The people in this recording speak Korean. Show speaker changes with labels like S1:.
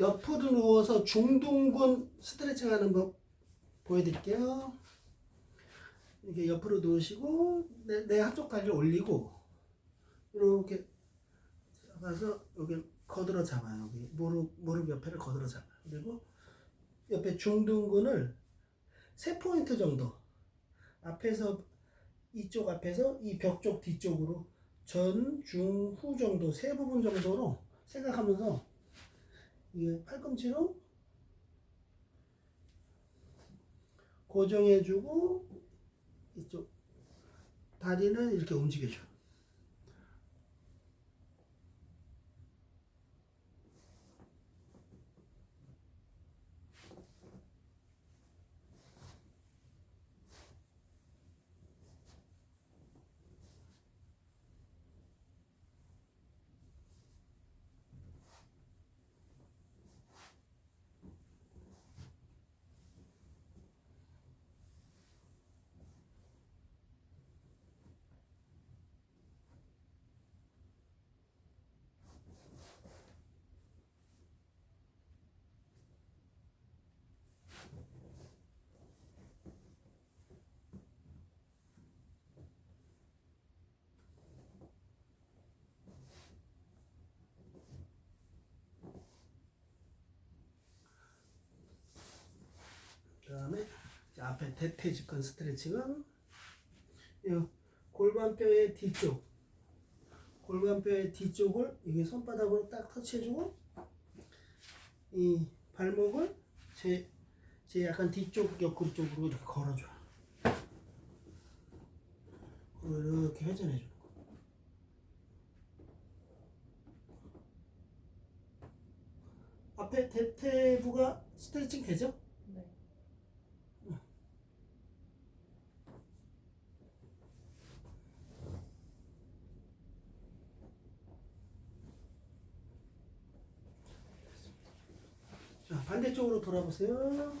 S1: 옆으로 누워서 중둔근 스트레칭 하는 법 보여드릴게요. 이렇게 옆으로 누우시고 내, 내 한쪽 다리를 올리고 이렇게 잡아서 여기 거들어 잡아요. 여기 무릎 무릎 옆에를 거들어 잡아요. 그리고 옆에 중둔근을 세 포인트 정도 앞에서 이쪽 앞에서 이 벽 쪽 뒤쪽으로 전, 중, 후 정도 세 부분 정도로 생각하면서 이게 팔꿈치로 고정해주고 이쪽 다리는 이렇게 움직여줘. 그다음에 이제 앞에 대퇴 직근 스트레칭은 이 골반뼈의 뒤쪽 골반뼈의 뒤쪽을 이게 손바닥으로 딱 터치해주고 이 발목을 제, 제 약간 뒤쪽 옆구리 쪽으로 이렇게. 그리고 이렇게 회전해줘요. 앞에 대퇴부가 스트레칭 되죠? 반대쪽으로 돌아보세요.